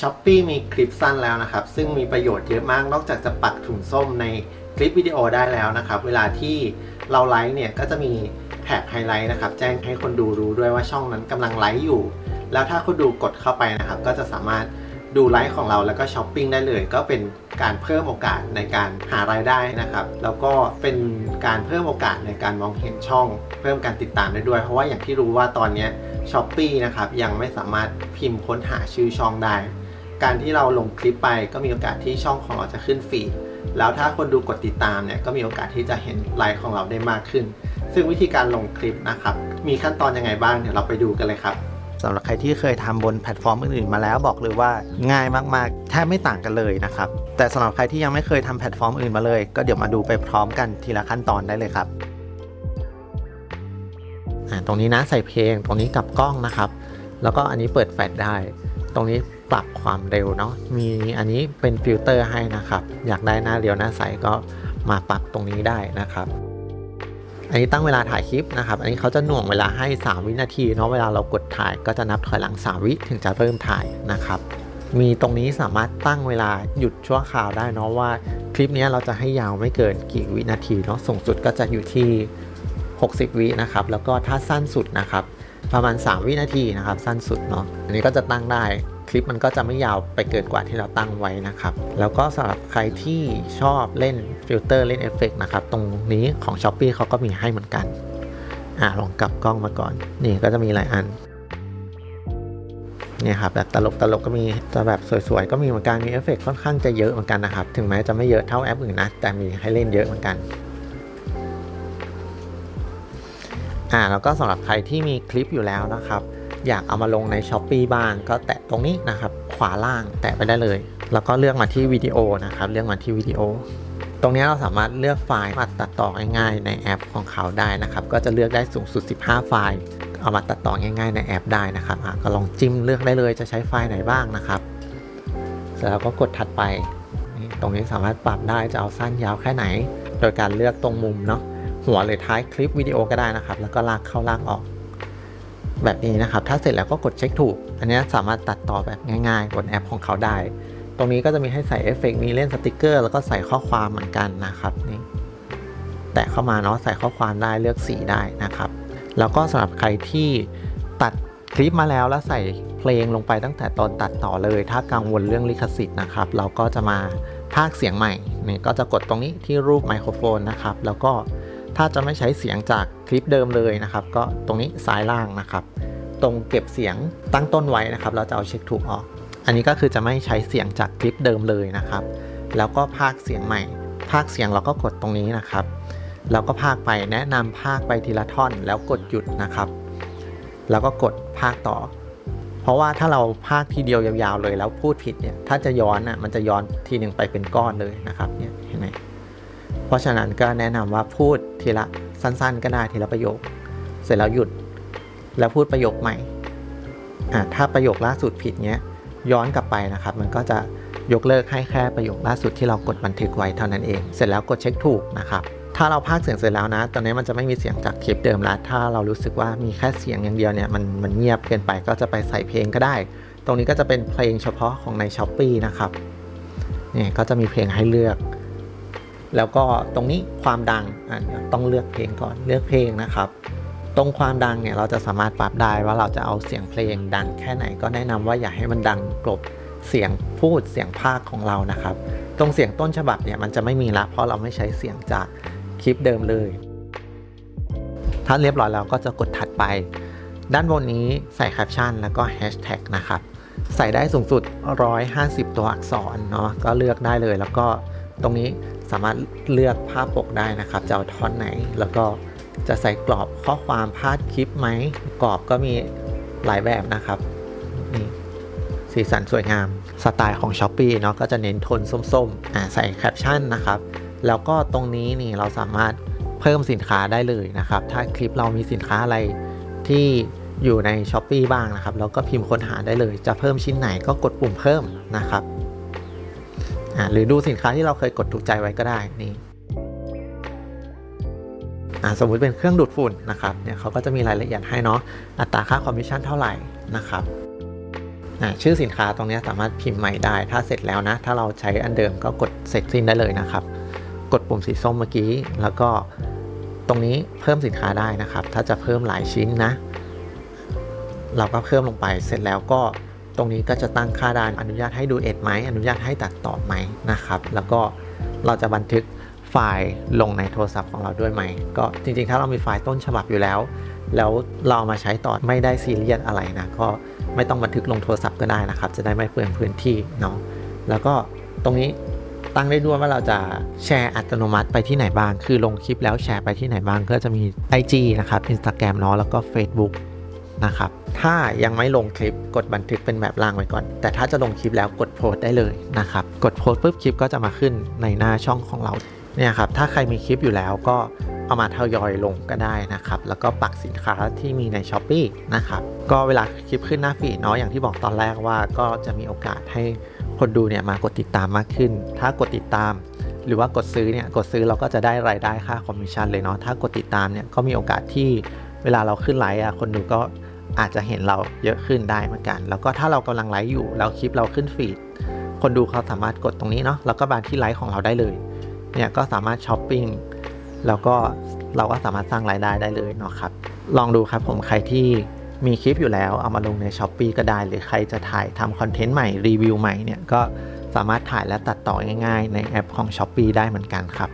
ช้อปปีมีคลิปสั้นแล้วนะครับ ซึ่งมีประโยชน์เยอะมาก นอกจากจะปักถุงส้มในคลิปวิดีโอได้แล้วนะครับ เวลาที่เราไลฟ์เนี่ยก็จะมีแท็กไฮไลท์นะครับ แจ้งให้คนดูรู้ด้วยว่าช่องนั้นกำลังไลฟ์อยู่ แล้วถ้าคนดูกดเข้าไปนะครับ ก็จะสามารถดูไลฟ์ของเราแล้วก็ช้อปปิ้งได้เลย ก็เป็นการเพิ่มโอกาสในการหารายได้นะครับ แล้วก็เป็นการเพิ่มโอกาสในการมองเห็นช่อง เพิ่มการติดตามได้ด้วย เพราะว่าอย่างที่รู้ว่าตอนนี้ช้อปปีนะครับยังไม่สามารถพิมพ์ค้นหาชื่อช่องได้ การที่เราลงคลิปไปก็มีโอกาสที่ช่องของเราจะขึ้นฟีดแล้วถ้าคนดูกดติดตามเนี่ยก็มีโอกาสที่จะเห็นไลฟ์ของเราได้มากขึ้น ซึ่งวิธีการลงคลิปนะครับ มีขั้นตอนยังไงบ้างเดี๋ยวเราไปดูกันเลยครับสำหรับใครที่เคยทำบนแพลตฟอร์มอื่นๆมาแล้วบอกเลยว่าง่ายมากๆแทบไม่ต่างกันเลยนะครับ แต่สำหรับใครที่ยังไม่เคยทำแพลตฟอร์มอื่นมาเลย ก็เดี๋ยวมาดูไปพร้อมกันทีละขั้นตอนได้เลยครับอ่าตรงนี้นะใส่เพลงตรงนี้กลับกล้องนะครับ แล้วก็อันนี้เปิดแฟลชได้ ตรงนี้ ปรับความเร็วเนาะมีอันนี้เป็นฟิลเตอร์ให้นะครับ อยากได้หน้าเรียวหน้าใสก็มาปรับตรงนี้ได้นะครับ อันนี้ตั้งเวลาถ่ายคลิปนะครับ อันนี้เขาจะหน่วงเวลาให้ 3 วินาทีเนาะเวลาเรากดถ่ายก็จะนับถอยหลัง 3 วิถึงจะเริ่มถ่ายนะครับมีตรงนี้สามารถตั้งเวลาหยุดชั่วคราวได้เนาะว่าคลิปนี้เราจะให้ยาวไม่เกินกี่วินาทีเนาะสูงสุดก็จะอยู่ที่ 60 วินะครับ แล้วก็ถ้าสั้นสุดนะครับ ประมาณ 3 วินาทีนะครับ สั้นสุดเนาะอันนี้ก็จะตั้งได้ คลิปมันก็จะไม่ยาวไปเกินกว่าที่เราตั้งไว้นะครับ แล้วก็สำหรับใครที่ชอบเล่นฟิลเตอร์เล่นเอฟเฟกนะครับ ตรงนี้ของ s h อ p e e เขาก็มีให้เหมือนกัน อ่าลองกลับกล้องมาก่อน นี่ก็จะมีหลายอันเนี่ยครับแบบตลกตลกก็มีจะแบบสวยๆ ก็มีเหมือนกันมีเอฟเฟกค่อนข้างจะเยอะเหมือนกันนะครับ ถึงแม้จะไม่เยอะเท่าแอปอื่นนะ แต่มีให้เล่นเยอะเหมือนกันอ่าแล้วก็สำหรับใครที่มีคลิปอยู่แล้วนะครับ อยากเอามาลงใน s h อ p e e บ้าง ก็แตะตรงนี้นะครับ ขวาล่างแตะไปได้เลย แล้วก็เลือกมาที่วิดีโอนะครับ เลือกมาที่วิดีโอ ตรงนี้เราสามารถเลือกไฟล์มาตัดต่อง่ายๆ ในแอปของเขาได้นะครับ ก็จะเลือกได้สูงสุด 15 ไฟล์ เอามาตัดต่อง่ายๆ ในแอปได้นะครับก็ลองจิ้มเลือกได้เลยจะใช้ไฟล์ไหนบ้างนะครับเสร็จแล้วก็กดถัดไป ตรงนี้สามารถปรับได้จะเอาสั้นยาวแค่ไหน โดยการเลือกตรงมุมเนาะหัวหรือท้ายคลิปวิดีโอก็ได้นะครับ แล้วก็ลากเข้าลากออก แบบนี้นะครับ ถ้าเสร็จแล้วก็กดเช็คถูก อันนี้สามารถตัดต่อแบบง่ายๆ บนแอปของเขาได้ ตรงนี้ก็จะมีให้ใส่เอฟเฟกต์มีเล่นสติกเกอร์แล้วก็ใส่ข้อความเหมือนกันนะครับนี่แตะเข้ามาเนาะใส่ข้อความได้เลือกสีได้นะครับ แล้วก็สำหรับใครที่ตัดคลิปมาแล้วแล้วใส่เพลงลงไปตั้งแต่ตอนตัดต่อเลย ถ้ากังวลเรื่องลิขสิทธิ์นะครับ เราก็จะมาพากเสียงใหม่นี่ก็จะกดตรงนี้ที่รูปไมโครโฟนนะครับ แล้วก็ ถ้าจะไม่ใช้เสียงจากคลิปเดิมเลยนะครับ ก็ตรงนี้ซ้ายล่างนะครับ ตรงเก็บเสียงตั้งต้นไว้นะครับ เราจะเอาเช็คถูกออก อันนี้ก็คือจะไม่ใช้เสียงจากคลิปเดิมเลยนะครับ แล้วก็พากเสียงใหม่ พากเสียงเราก็กดตรงนี้นะครับ แล้วก็พากไปแนะนำพากไปทีละท่อนแล้วกดหยุดนะครับ แล้วก็กดพากต่อ เพราะว่าถ้าเราพากทีเดียวยาวๆเลยแล้วพูดผิดเนี่ย ถ้าจะย้อนอะมันจะย้อนทีหนึ่งไปเป็นก้อนเลยนะครับเนี่ย เพราะฉะนั้นก็แนะนำว่าพูดทีละสั้นๆ ก็ได้ทีละประโยค เสร็จแล้วหยุดแล้วพูดประโยคใหม่อะถ้าประโยคล่าสุดผิดเนี้ยย้อนกลับไปนะครับ มันก็จะยกเลิกให้แค่ประโยคล่าสุดที่เรากดบันทึกไว้เท่านั้นเอง เสร็จแล้วกดเช็คถูกนะครับถ้าเราพากเสียงเสร็จแล้วนะ ตอนนี้มันจะไม่มีเสียงจากคลิปเดิมแล้ว ถ้าเรารู้สึกว่ามีแค่เสียงอย่างเดียวเนี่ยมันมันเงียบเกินไปก็จะไปใส่เพลงก็ได้ ตรงนี้ก็จะเป็นเพลงเฉพาะของใน s h อ p e e นะครับนี่ก็จะมีเพลงให้เลือก แล้วก็ตรงนี้ความดังอะต้องเลือกเพลงก่อนเลือกเพลงนะครับ ตรงความดังเนี่ยเราจะสามารถปรับได้ว่าเราจะเอาเสียงเพลงดังแค่ไหนก็แนะนำว่าอย่าให้มันดังกลบเสียงพูดเสียงภาคของเรานะครับ ตรงเสียงต้นฉบับเนี่ยมันจะไม่มีละเพราะเราไม่ใช้เสียงจากคลิปเดิมเลย ถ้าเรียบร้อยแล้วก็จะกดถัดไป ด้านบนนี้ใส่แคปชั่นแล้วก็แฮชแท็กนะครับ ใส่ได้สูงสุด 150 ตัวอักษรเนาะก็เลือกได้เลย แล้วก็ตรงนี้ สามารถเลือกภาพปกได้นะครับจะเอาท่อนไหน แล้วก็จะใส่กรอบข้อความพาดคลิปไหมกรอบก็มีหลายแบบนะครับนี่สีสันสวยงามสไตล์ของ s h อ p e e เนาะก็จะเน้นโทนส้มๆอ่าใส่แคปชั่นนะครับแล้วก็ตรงนี้นี่เราสามารถเพิ่มสินค้าได้เลยนะครับ ถ้าคลิปเรามีสินค้าอะไรที่อยู่ใน s h อ p e e บ้างนะครับแล้วก็พิมพ์ค้นหาได้เลย จะเพิ่มชิ้นไหนก็กดปุ่มเพิ่มนะครับ หรือดูสินค้าที่เราเคยกดถูกใจไว้ก็ได้นี่สมมุติเป็นเครื่องดูดฝุ่นนะครับเนี่ยเขาก็จะมีรายละเอียดให้เนาะอัตราค่าคอมมิชชั่นเท่าไหร่นะครับชื่อสินค้าตรงนี้สามารถพิมพ์ใหม่ได้ ถ้าเสร็จแล้วนะ ถ้าเราใช้อันเดิมก็กดเสร็จสิ้นได้เลยนะครับ กดปุ่มสีส้มเมื่อกี้ แล้วก็ตรงนี้เพิ่มสินค้าได้นะครับ ถ้าจะเพิ่มหลายชิ้นนะ เราก็เพิ่มลงไป เสร็จแล้วก็ ตรงนี้ก็จะตั้งค่าได้อนุญาตให้ดูเอ็ดไหมอนุญาตให้ตัดต่อไหมนะครับ แล้วก็เราจะบันทึกไฟล์ลงในโทรศัพท์ของเราด้วยไหม ก็จริงๆ ถ้าเรามีไฟล์ต้นฉบับอยู่แล้ว แล้วเราเอามาใช้ต่อไม่ได้ซีเรียสอะไรนะ ก็ไม่ต้องบันทึกลงโทรศัพท์ก็ได้นะครับ จะได้ไม่เปลืองพื้นที่เนาะ แล้วก็ตรงนี้ตั้งได้ด้วยว่าเราจะแชร์อัตโนมัติไปที่ไหนบ้าง คือลงคลิปแล้วแชร์ไปที่ไหนบ้าง ก็จะมี IG นะครับ Instagram เนาะ แล้วก็ Facebook นะครับ ถ้ายังไม่ลงคลิปกดบันทึกเป็นแบบล่างไว้ก่อน แต่ถ้าจะลงคลิปแล้วกดโพสต์ได้เลยนะครับ กดโพสต์ปุ๊บคลิปก็จะมาขึ้นในหน้าช่องของเราเนี่ยครับ ถ้าใครมีคลิปอยู่แล้วก็เอามาทยอยลงก็ได้นะครับ แล้วก็ปักสินค้าที่มีใน s h อ p e e นะครับ ก็เวลาคลิปขึ้นหน้าฟีดเนาะอย่างที่บอกตอนแรกว่าก็จะมีโอกาสให้คนดูเนี่ยมากดติดตามมากขึ้น ถ้ากดติดตามหรือว่ากดซื้อเนี่ยกดซื้อเราก็จะได้รายได้ค่าคอมมิชชั่นเลยเนาะถ้ากดติดตามเนี่ยก็มีโอกาสที่เวลาเราขึ้นไลฟ์อะคนดูก็ อาจจะเห็นเราเยอะขึ้นได้เหมือนกัน แล้วก็ถ้าเรากำลังไลฟ์อยู่แล้วคลิปเราขึ้นฟีดคนดูเขาสามารถกดตรงนี้เนาะแล้วก็มานที่ไลฟ์ของเราได้เลยเนี่ยก็สามารถช้อปปิ้งแล้วก็เราก็สามารถสร้างรายได้ได้เลยเนาะครับ ลองดูครับผมใครที่มีคลิปอยู่แล้วเอามาลงใน s h อ p e e ก็ได้ หรือใครจะถ่ายทำคอนเทนต์ใหม่รีวิวใหม่เนี่ยก็สามารถถ่ายและตัดต่อง่ายๆ ในแอปของ s h อ p e e ได้เหมือนกันครับ